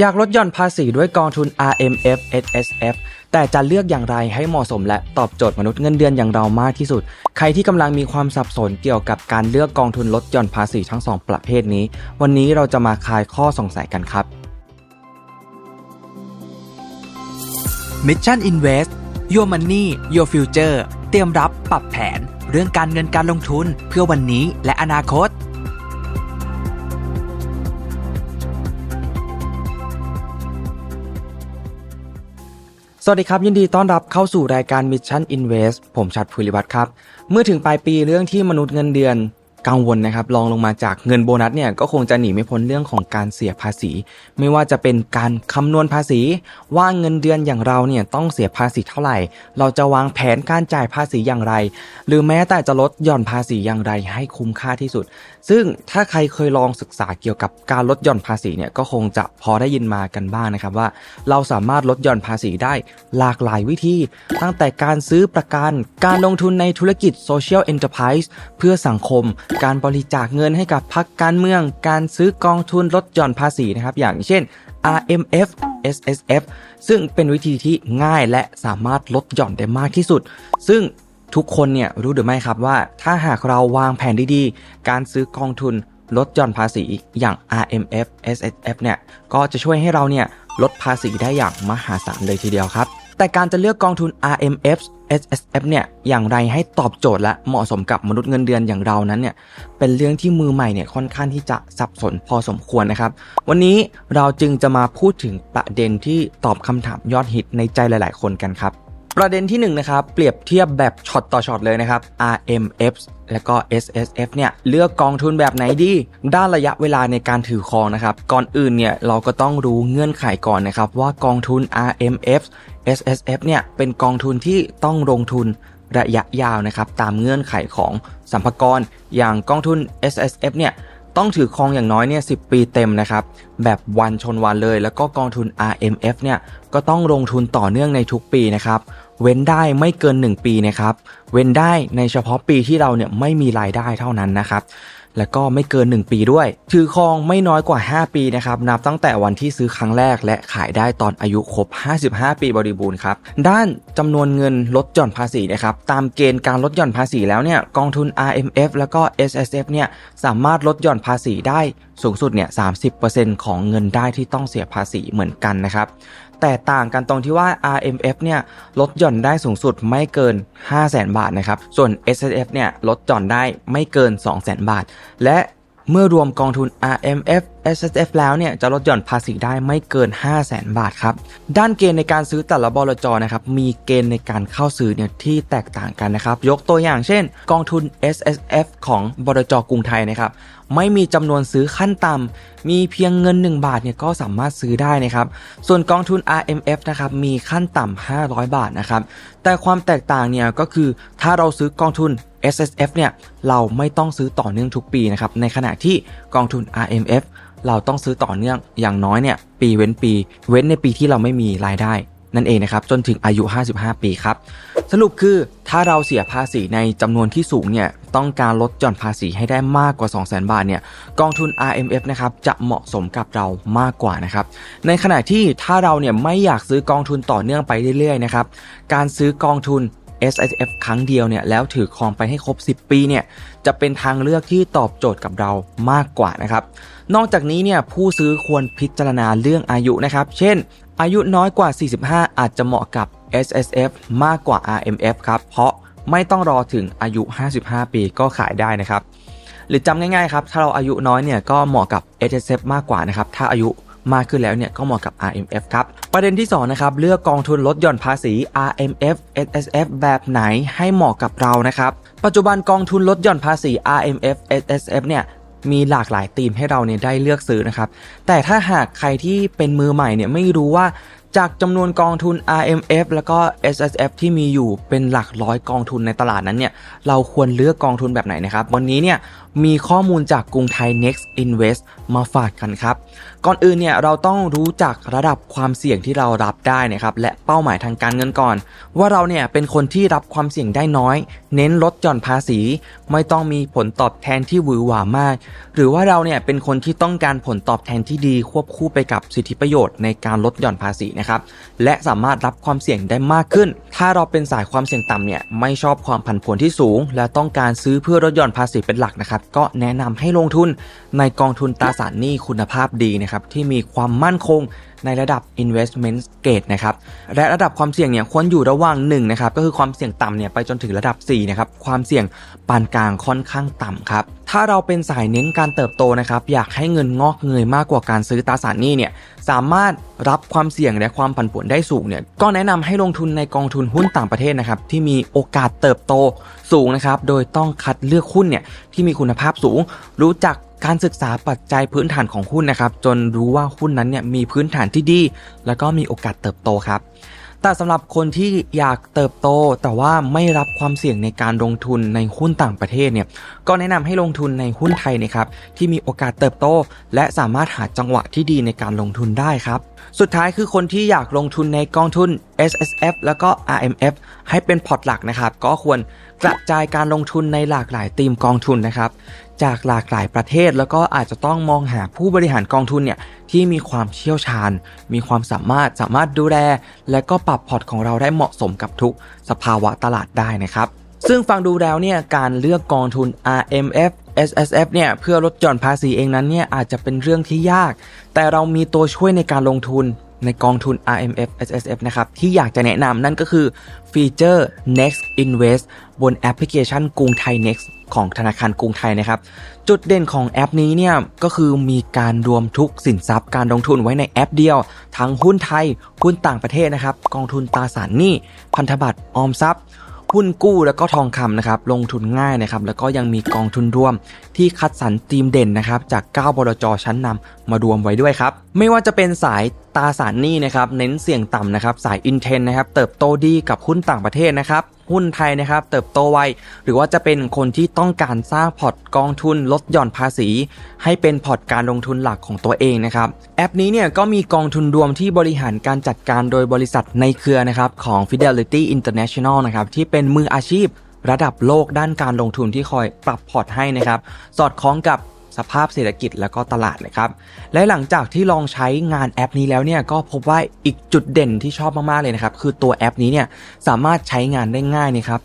อยากลดหย่อนภาษีด้วยกองทุน RMF SSF แต่จะเลือกอย่างไรให้เหมาะสมและตอบโจทย์มนุษย์เงินเดือนอย่างเรามากที่สุด ใครที่กำลังมีความสับสนเกี่ยวกับการเลือกกองทุนลดหย่อนภาษีทั้งสองประเภทนี้ วันนี้เราจะมาคลายข้อสงสัยกันครับ Mission Invest Your Money Your Future เตรียมรับปรับแผน เรื่องการเงินการลงทุนเพื่อวันนี้และอนาคต สวัสดีครับยินดีต้อนรับเข้าสู่รายการ Mission Invest ผมชัดภูริวัตรครับ เมื่อถึงปลายปีเรื่องที่มนุษย์เงินเดือน กังวลนะครับลองลงมาจากเงินโบนัสเนี่ยก็คงจะหนีไม่พ้นเรื่องของการเสียภาษี ไม่ว่าจะเป็นการคำนวณภาษี ว่าเงินเดือนอย่างเราเนี่ยต้องเสียภาษีเท่าไหร่ เราจะวางแผนการจ่ายภาษีอย่างไร หรือแม้แต่จะลดหย่อนภาษีอย่างไรให้คุ้มค่าที่สุด ซึ่งถ้าใครเคยลองศึกษาเกี่ยวกับการลดหย่อนภาษีเนี่ยก็คงจะพอได้ยินมากันบ้างนะครับว่า เราสามารถลดหย่อนภาษีได้หลากหลายวิธี ตั้งแต่การซื้อประกันการลงทุนในธุรกิจ Social Enterprise เพื่อสังคมการบริจาคเงินให้กับพรรคการเมือง การซื้อกองทุนลดหย่อนภาษีนะครับ อย่างเช่น RMF SSF ซึ่งเป็นวิธีที่ง่ายและสามารถลดหย่อนได้มากที่สุด ซึ่งทุกคนเนี่ยรู้หรือไม่ครับว่า ถ้าหากเราวางแผนดีๆ การซื้อกองทุนลดหย่อนภาษีอย่าง RMF SSF เนี่ย ก็จะช่วยให้เราเนี่ยลดภาษีได้อย่างมหาศาลเลยทีเดียวครับ แต่การจะเลือกกองทุน RMF SSF เนี่ยอย่างไรให้ตอบโจทย์และเหมาะสมกับมนุษย์เงินเดือนอย่างเรานั้นเนี่ยเป็นเรื่องที่มือใหม่เนี่ยค่อนข้างที่จะสับสนพอสมควรนะครับ วันนี้เราจึงจะมาพูดถึงประเด็นที่ตอบคำถามยอดฮิตในใจหลาย ๆ คนกันครับ ประเด็นที่1นงนะครับเปรียบเทียบแบบช็อตต่อช็อตเลยนะครับ RMF และก็ SSF เนี่ยเลือกกองทุนแบบไหนดี ด้านระยะเวลาในการถือครองนะครับ ก่อนอื่นเนี่ยเราก็ต้องรู้เงื่อนไขก่อนนะครับ ว่ากองทุน RMF SSF เนี่ยเป็นกองทุนที่ต้องลงทุนระยะยาวนะครับตามเงื่อนไขของสัมภากรอย่างกองทุน SSF เนี่ยต้องถือครองอย่างน้อยเนี่ย10ปีเต็มนะครับ แบบวันชนวันเลย แล้วก็กองทุน RMF เนี่ยก็ต้องลงทุนต่อเนื่องในทุกปีนะครับ เว้นได้ไม่เกิน 1 ปีนะครับ เว้นได้ในเฉพาะปีที่เราเนี่ยไม่มีรายได้เท่านั้นนะครับ แล้วก็ไม่เกิน 1 ปีด้วย ถือครองไม่น้อยกว่า 5 ปีนะครับ นับตั้งแต่วันที่ซื้อครั้งแรก และขายได้ตอนอายุครบ 55 ปีบริบูรณ์ครับ ด้านจำนวนเงินลดหย่อนภาษีนะครับ ตามเกณฑ์การลดหย่อนภาษีแล้วเนี่ยกองทุน RMF แล้วก็ SSF เนี่ยสามารถลดหย่อนภาษีได้สูงสุดเนี่ย 30%ของเงินได้ที่ต้องเสียภาษีเหมือนกันนะครับ แต่ต่างกันตรงที่ว่า RMF เนี่ยลดหย่อนได้สูงสุดไม่เกิน 500,000บาทนะครับ ส่วน SSF เนี่ยลดหย่อนได้ไม่เกิน 200,000บาท และเมื่อรวมกองทุน RMF SSF แล้วเนี่ยจะลดหย่อนภาษีได้ไม่เกิน 500,000บาทครับ ด้านเกณฑ์ในการซื้อแต่ละบลจนะครับมีเกณฑ์ในการเข้าซื้อเนี่ยที่แตกต่างกันนะครับ ยกตัวอย่างเช่น กองทุน SSF ของบลจกรุงไทยนะครับไม่มีจำนวนซื้อขั้นต่ำมีเพียงเงิน 1 บาทเนี่ยก็สามารถซื้อได้นะครับ ส่วนกองทุน RMF นะครับมีขั้นต่ำ500 บาทนะครับ แต่ความแตกต่างเนี่ยก็คือถ้าเราซื้อกองทุน SSF เนี่ยเราไม่ต้องซื้อต่อเนื่องทุกปีนะครับ ในขณะที่กองทุน RMF เราต้องซื้อต่อเนื่องอย่างน้อยเนี่ยปีเว้นปี เว้นในปีที่เราไม่มีรายได้ นั่นเองนะครับจนถึงอายุ 55 ปีครับ สรุปคือถ้าเราเสียภาษีในจำนวนที่สูงเนี่ยต้องการลดหย่อนภาษีให้ได้มากกว่า 200,000 บาทเนี่ยกองทุน RMF นะครับจะเหมาะสมกับเรามากกว่านะครับในขณะที่ถ้าเราเนี่ยไม่อยากซื้อกองทุนต่อเนื่องไปเรื่อยๆนะครับการซื้อกองทุน S S F ครั้งเดียวเนี่ยแล้วถือครองไปให้ครบ 10 ปีเนี่ยจะเป็นทางเลือกที่ตอบโจทย์กับเรามากกว่านะครับ นอกจากนี้เนี่ยผู้ซื้อควรพิจารณาเรื่องอายุนะครับ เช่น อายุน้อยกว่า 45 อาจจะเหมาะกับ S S F มากกว่า R M F ครับเพราะไม่ต้องรอถึงอายุ 55 ปีก็ขายได้นะครับ หรือจำง่ายๆครับ ถ้าเราอายุน้อยเนี่ยก็เหมาะกับ S S F มากกว่านะครับ ถ้าอายุ มากขึ้นแล้วเนี่ยก็เหมาะกับ RMF ครับ ประเด็นที่ 2 นะครับ เลือกกองทุนลดหย่อนภาษี RMF SSF แบบไหนให้เหมาะกับเรานะครับ ปัจจุบันกองทุนลดหย่อนภาษี RMF SSF เนี่ยมีหลากหลายธีมให้เราเนี่ยได้เลือกซื้อนะครับ แต่ถ้าหากใครที่เป็นมือใหม่เนี่ยไม่รู้ว่าจากจำนวนกองทุน RMF แล้วก็ SSF ที่มีอยู่เป็นหลักร้อยกองทุนในตลาดนั้นเนี่ย เราควรเลือกกองทุนแบบไหนนะครับ วันนี้เนี่ยมีข้อมูลจากกรุงไทย Next Invest มาฝากกันครับ ก่อนอื่นเนี่ยเราต้องรู้จักระดับความเสี่ยงที่เรารับได้นะครับและเป้าหมายทางการเงินก่อน ว่าเราเนี่ยเป็นคนที่รับความเสี่ยงได้น้อย เน้นลดหย่อนภาษี ไม่ต้องมีผลตอบแทนที่หวือหวามาก หรือว่าเราเนี่ยเป็นคนที่ต้องการผลตอบแทนที่ดีควบคู่ไปกับสิทธิประโยชน์ในการลดหย่อนภาษีนะครับและสามารถรับความเสี่ยงได้มากขึ้น ถ้าเราเป็นสายความเสี่ยงต่ำเนี่ยไม่ชอบความผันผวนที่สูง และต้องการซื้อเพื่อลดหย่อนภาษีเป็นหลักนะครับ ก็แนะนำให้ลงทุนในกองทุนตราสารหนี้คุณภาพดีนะครับที่มีความมั่นคงในระดับ investment grade นะครับ และระดับความเสี่ยงเนี่ยควรอยู่ระหว่าง1นะครับ ก็คือความเสี่ยงต่ำเนี่ยไปจนถึงระดับ4นะครับ ความเสี่ยงปานกลางค่อนข้างต่ำครับ ถ้าเราเป็นสายเน้นการเติบโตนะครับ อยากให้เงินงอกเงยมากกว่าการซื้อตราสารหนี้เนี่ย สามารถรับความเสี่ยงและความผันผวนได้สูงเนี่ย ก็แนะนำให้ลงทุนในกองทุนหุ้นต่างประเทศนะครับ ที่มีโอกาสเติบโตสูงนะครับ โดยต้องคัดเลือกหุ้นเนี่ยที่มีคุณภาพสูง รู้จัก การศึกษาปัจจัยพื้นฐานของหุ้นนะครับ จนรู้ว่าหุ้นนั้นเนี่ยมีพื้นฐานที่ดี แล้วก็มีโอกาสเติบโตครับ แต่สำหรับคนที่อยากเติบโต แต่ว่าไม่รับความเสี่ยงในการลงทุนในหุ้นต่างประเทศเนี่ยก็แนะนำให้ลงทุนในหุ้นไทยนะครับที่มีโอกาสเติบโต และสามารถหาจังหวะที่ดีในการลงทุนได้ครับ สุดท้ายคือคนที่อยากลงทุนในกองทุน S S F แล้วก็ R M F ให้เป็นพอร์ตหลักนะครับ ก็ควรกระจายการลงทุนในหลากหลายธีมกองทุนนะครับ จากหลากหลายประเทศ แล้วก็อาจจะต้องมองหาผู้บริหารกองทุนเนี่ยที่มีความเชี่ยวชาญ มีความสามารถสามารถดูแล และก็ปรับพอร์ตของเราได้เหมาะสมกับทุกสภาวะตลาดได้นะครับซึ่งฟังดูแล้วเนี่ยการเลือกกองทุน RMF SSF เนี่ยเพื่อลดหย่อนภาษีเองนั้นเนี่ยอาจจะเป็นเรื่องที่ยาก แต่เรามีตัวช่วยในการลงทุนในกองทุน RMF SSF นะครับที่อยากจะแนะนำนั่นก็คือฟีเจอร์ Next Invest บนแอปพลิเคชันกรุงไทย Next ของธนาคารกรุงไทยนะครับ จุดเด่นของแอปนี้เนี่ยก็คือมีการรวมทุกสินทรัพย์การลงทุนไว้ในแอปเดียว ทั้งหุ้นไทย หุ้นต่างประเทศนะครับ กองทุนตราสารหนี้ พันธบัตรออมทรัพย์หุ้นกู้แล้วก็ทองคำนะครับลงทุนง่ายนะครับแล้วก็ยังมีกองทุนรวมที่คัดสรรทีมเด่นนะครับจาก 9บลจชั้นนำมารวมไว้ด้วยครับ ไม่ว่าจะเป็นสาย ตราสารหนี้นะครับเน้นเสี่ยงต่ำนะครับสายอินเทนนะครับเติบโตดีกับหุ้นต่างประเทศนะครับหุ้นไทยนะครับเติบโตไวหรือว่าจะเป็นคนที่ต้องการสร้างพอร์ตกองทุนลดหย่อนภาษี ให้เป็นพอร์ตการลงทุนหลักของตัวเองนะครับแอปนี้เนี่ยก็มีกองทุนรวมที่บริหารการจัดการโดยบริษัทในเครือนะครับของ Fidelity International นะครับที่เป็นมืออาชีพระดับโลกด้านการลงทุนที่คอยปรับพอร์ตให้นะครับสอดคล้องกับ สภาพเศรษฐกิจและก็ตลาดนะครับ และหลังจากที่ลองใช้งานแอปนี้แล้วเนี่ยก็พบว่าอีกจุดเด่นที่ชอบมากๆเลยนะครับ คือตัวแอปนี้เนี่ยสามารถใช้งานได้ง่ายนะครับ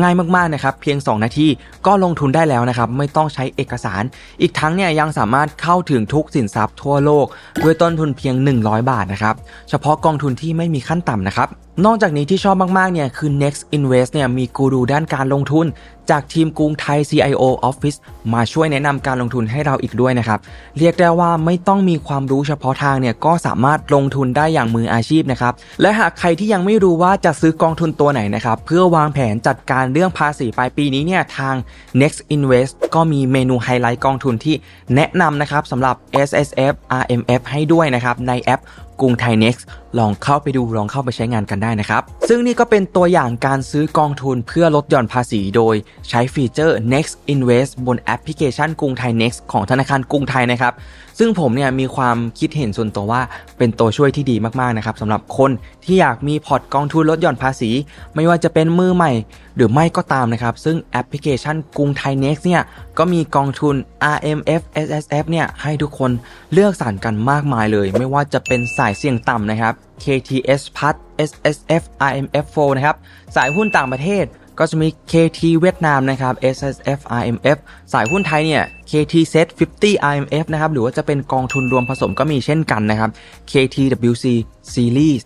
ง่ายมากๆนะครับ เพียง 2 นาทีก็ลงทุนได้แล้วนะครับ ไม่ต้องใช้เอกสาร อีกทั้งเนี่ยยังสามารถเข้าถึงทุกสินทรัพย์ทั่วโลก ด้วยต้นทุนเพียง 100 บาทนะครับเฉพาะกองทุนที่ไม่มีขั้นต่ำนะครับ นอกจากนี้ที่ชอบมาก ๆ เนี่ยคือ Next Invest เนี่ยมีกูรูด้านการลงทุน จากทีมกรุงไทย CIO Office มาช่วยแนะนำการลงทุนให้เราอีกด้วยนะครับ เรียกได้ว่าไม่ต้องมีความรู้เฉพาะทางเนี่ยก็สามารถลงทุนได้อย่างมืออาชีพนะครับ และหากใครที่ยังไม่รู้ว่าจะซื้อกองทุนตัวไหนนะครับ เพื่อวางแผนจัดการเรื่องภาษีปลายปีนี้เนี่ยทาง Next Invest ก็มีเมนูไฮไลท์กองทุนที่แนะนำนะครับสำหรับ S S F R M F ให้ด้วยนะครับในแอป กรุงไทยเน็กซ์ลองเข้าไปดูลองเข้าไปใช้งานกันได้นะครับ ซึ่งนี่ก็เป็นตัวอย่างการซื้อกองทุนเพื่อลดหย่อนภาษีโดยใช้ฟีเจอร์ Next Invest บนแอปพลิเคชันกรุงไทย Next ของธนาคารกรุงไทยนะครับ ซึ่งผมเนี่ยมีความคิดเห็นส่วนตัวว่าเป็นตัวช่วยที่ดีมากๆนะครับสำหรับคน ที่อยากมีพอร์ตกองทุนลดหย่อนภาษี ไม่ว่าจะเป็นมือใหม่ หรือไม่ก็ตามนะครับ ซึ่งแอปพลิเคชันกรุงไทย Next เนี่ยก็มีกองทุน RMF SSF เนี่ยให้ทุกคนเลือกสรรกันมากมายเลย ไม่ว่าจะเป็นสายเสี่ยงต่ำนะครับ KTS p a t SSF RMF4 นะครับสายหุ้นต่างประเทศก็จะมี KT เวียดนามนะครับ SSF RMF สายหุ้นไทยเนี่ย KT Set 50 RMF นะครับ หรือว่าจะเป็นกองทุนรวมผสมก็มีเช่นกันนะครับ KTWC Series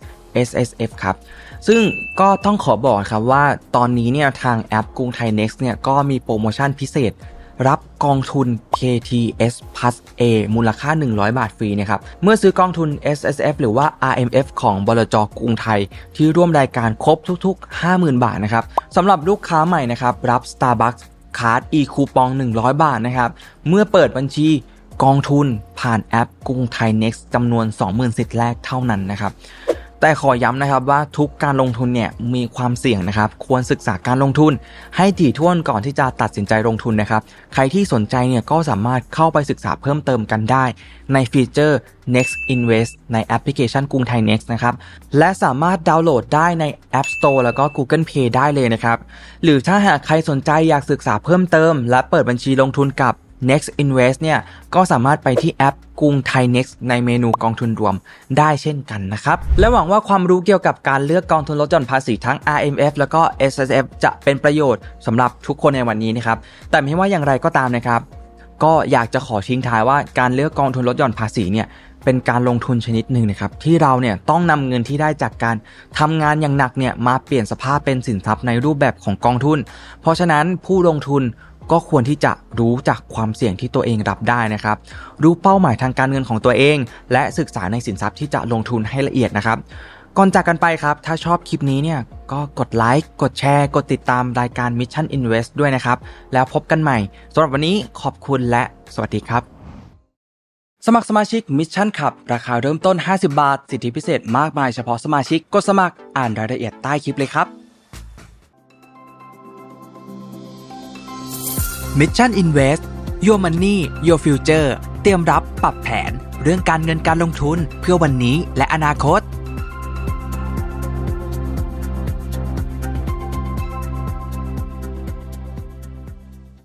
SSF ครับ ซึ่งก็ต้องขอบอกครับว่าตอนนี้เนี่ยทางแอปกรุงไทย Next เนี่ยก็มีโปรโมชั่นพิเศษ รับกองทุน KTS Plus A มูลค่า 100 บาทฟรีนะครับ เมื่อซื้อกองทุน SSF หรือว่า RMF ของบลจกรุงไทย ที่ร่วมรายการครบทุกๆ 50,000 บาทนะครับสำหรับลูกค้าใหม่นะครับรับ Starbucks คาร์ด e คูปอง 100 บาทนะครับ เมื่อเปิดบัญชีกองทุนผ่านแอปกรุงไทย Next จำนวน 20,000 สิทธิ์แรกเท่านั้นนะครับ แต่ขอย้ำนะครับว่าทุกการลงทุนเนี่ยมีความเสี่ยงนะครับ ควรศึกษาการลงทุน ให้ถี่ถ้วนก่อนที่จะตัดสินใจลงทุนนะครับ ใครที่สนใจเนี่ยก็สามารถเข้าไปศึกษาเพิ่มเติมกันได้ ในฟีเจอร์ Next Invest ในแอปพลิเคชันกรุงไทย Next นะครับ และสามารถดาวน์โหลดได้ใน App Store แล้วก็ Google Play ได้เลยนะครับ หรือถ้าหากใครสนใจอยากศึกษาเพิ่มเติม และเปิดบัญชีลงทุนกับ Next Invest เนี่ยก็สามารถไปที่แอปกรุงไทย Next ในเมนูกองทุนรวมได้เช่นกันนะครับ และหวังว่าความรู้เกี่ยวกับการเลือกกองทุนลดหย่อนภาษีทั้ง RMF แล้วก็ SSF จะเป็นประโยชน์สำหรับทุกคนในวันนี้นะครับ แต่ไม่ว่าอย่างไรก็ตามนะครับ ก็อยากจะขอทิ้งท้ายว่าการเลือกกองทุนลดหย่อนภาษีเนี่ยเป็นการลงทุนชนิดหนึ่งนะครับที่เราเนี่ยต้องนำเงินที่ได้จากการทำงานอย่างหนักเนี่ยมาเปลี่ยนสภาพเป็นสินทรัพย์ในรูปแบบของกองทุน เพราะฉะนั้นผู้ลงทุน ก็ควรที่จะรู้จากความเสี่ยงที่ตัวเองรับได้นะครับ รู้เป้าหมายทางการเงินของตัวเอง และศึกษาในสินทรัพย์ที่จะลงทุนให้ละเอียดนะครับ ก่อนจากกันไปครับ ถ้าชอบคลิปนี้เนี่ยก็กดไลค์ กดแชร์ กดติดตามรายการ Mission Invest ด้วยนะครับ แล้วพบกันใหม่สำหรับวันนี้ขอบคุณและสวัสดีครับ สมัครสมาชิก Mission ขับ ราคาเริ่มต้น 50 บาท สิทธิพิเศษมากมายเฉพาะสมาชิก กดสมัครอ่านรายละเอียดใต้คลิปเลยครับ Mission Invest Your Money Your Future เตรียมรับปรับแผน เรื่องการเงินการลงทุนเพื่อวันนี้และอนาคต